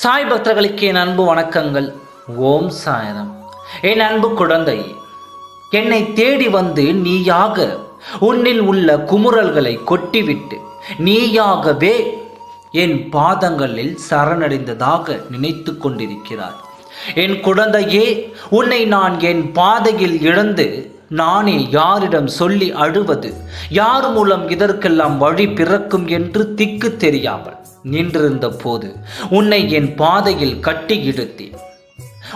சாய் பக்தர்களுக்கு என் அன்பு வணக்கங்கள். ஓம் சாயரம். என் அன்பு குழந்தை என்னை தேடி வந்து நீயாக உன்னில் உள்ள குமுறல்களை கொட்டிவிட்டு நீயாகவே என் பாதங்களில் சரணடைந்ததாக நினைத்து கொண்டிருக்கிறார் என் குழந்தையே உன்னை நான் என் பாதையில் இழந்து நானே யாரிடம் சொல்லி அழுவது? யார் மூலம் இதற்கெல்லாம் வழி பிறக்கும் என்று திக்கு தெரியாமல் நின்றிருந்த போது உன்னை என் பாதையில் கட்டி இழுத்தேன்.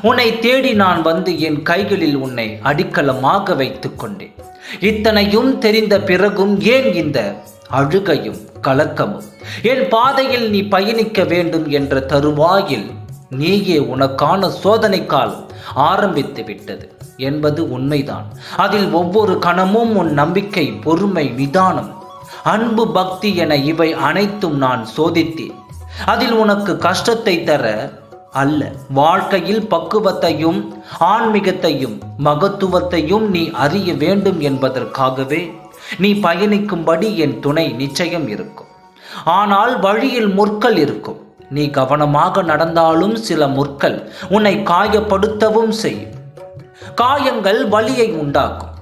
உன்னை தேடி நான் வந்து என் கைகளில் உன்னை அடிக்கலமாக வைத்துக் கொண்டேன். இத்தனையும் தெரிந்த பிறகும் ஏன் இந்த அழுகையும் கலக்கமும்? என் பாதையில் நீ பயணிக்க வேண்டும் என்ற தருவாயில் நீயே உனக்கான சோதனை காலம் ஆரம்பித்து விட்டது என்பது உண்மைதான். அதில் ஒவ்வொரு கணமும் உன் நம்பிக்கை பொறுமை நிதானம். அன்பு பக்தி என இவை அனைத்தும் நான் சோதித்தேன். அதில் உனக்கு கஷ்டத்தை தர அல்ல வாழ்க்கையில் பக்குவத்தையும் ஆன்மீகத்தையும் மகத்துவத்தையும் நீ அறிய வேண்டும் என்பதற்காகவே நீ பயணிக்கும்படி என் துணை நிச்சயம் இருக்கும். ஆனால் வழியில் முற்கள் இருக்கும். நீ கவனமாக நடந்தாலும் சில முற்கள் உன்னை காயப்படுத்தவும் செய்யும். காயங்கள் வலியை உண்டாக்கும்.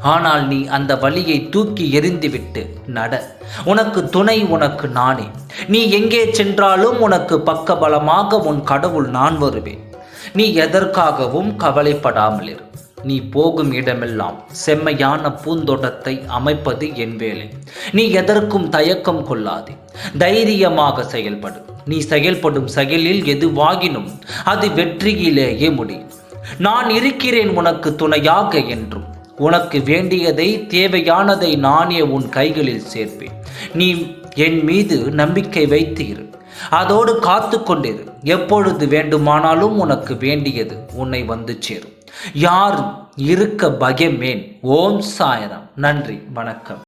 ஆனால் நீ அந்த வழியை தூக்கி எறிந்துவிட்டு நட. உனக்கு துணை உனக்கு நானே. நீ எங்கே சென்றாலும் உனக்கு பக்கபலமாக உன் கடவுள் நான் வருவேன். நீ எதற்காகவும் கவலைப்படாமல் இரு. நீ போகும் இடமெல்லாம் செம்மையான பூந்தோட்டத்தை அமைப்பது என் வேலை. நீ எதற்கும் தயக்கம் கொள்ளாதே. தைரியமாக செயல்படு. நீ செயல்படும் செயலில் எதுவாகினும் அது வெற்றியிலேயே முடியும். நான் இருக்கிறேன் உனக்கு துணையாக என்றும். உனக்கு வேண்டியதை தேவையானதை நானே உன் கைகளில் சேர்ப்பேன். நீ என் மீது நம்பிக்கை வைத்து இரு அதோடு காத்து கொண்டிரு எப்பொழுது வேண்டுமானாலும் உனக்கு வேண்டியது உன்னை வந்து சேரும். யார் இருக்க பயமேன். ஓம் சாயரம். நன்றி. வணக்கம்.